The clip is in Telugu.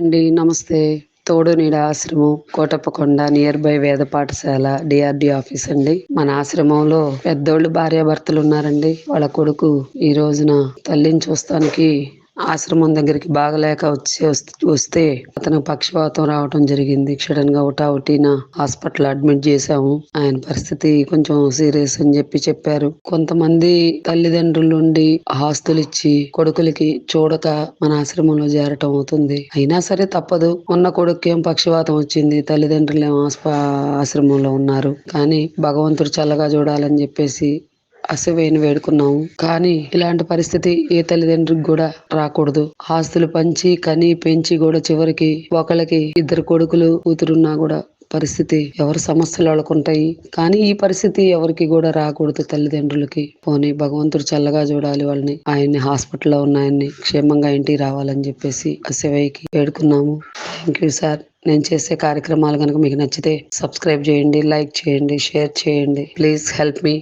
అండి నమస్తే. తోడు నీడ ఆశ్రమం కోటప్పకొండ నియర్ బై వేద పాఠశాల డిఆర్డి ఆఫీస్ అండి. మన ఆశ్రమంలో పెద్దోళ్ళు భార్యాభర్తలు ఉన్నారండి. వాళ్ళ కొడుకు ఈ రోజున తల్లిని చూస్తానికి ఆశ్రమం దగ్గరికి బాగలేక వచ్చి వస్తే అతను పక్షవాతం రావటం జరిగింది. సడన్గా ఉటా హాస్పిటల్ అడ్మిట్ చేశాము. ఆయన పరిస్థితి కొంచెం సీరియస్ అని చెప్పి చెప్పారు. కొంతమంది తల్లిదండ్రులు ఉండి ఆస్తులు ఇచ్చి కొడుకులకి చూడక మన ఆశ్రమంలో చేరటం అవుతుంది. అయినా సరే తప్పదు. ఉన్న కొడుకు ఏం పక్షవాతం వచ్చింది. తల్లిదండ్రులు ఏం ఆశ్రమంలో ఉన్నారు. కానీ భగవంతుడు చల్లగా చూడాలని చెప్పేసి అసవేని వేడుకున్నాము. కానీ ఇలాంటి పరిస్థితి ఏ తల్లిదండ్రికి కూడా రాకూడదు. ఆస్తులు పంచి కని పెంచి కూడా చివరికి ఒకళ్ళకి ఇద్దరు కొడుకులు కూతురున్నా కూడా పరిస్థితి ఎవరి సమస్యలు వాళ్ళకుంటాయి. కానీ ఈ పరిస్థితి ఎవరికి కూడా రాకూడదు తల్లిదండ్రులకి. పోనీ భగవంతుడు చల్లగా చూడాలి వాళ్ళని. ఆయన్ని హాస్పిటల్లో ఉన్నాయని క్షేమంగా ఇంటికి రావాలని చెప్పేసి అసవేకి వేడుకున్నాము. Thank you sir. నేను చేసే కార్యక్రమాలు కనుక మీకు నచ్చితే సబ్స్క్రైబ్ చేయండి లైక్ చేయండి షేర్ చేయండి. Please help me.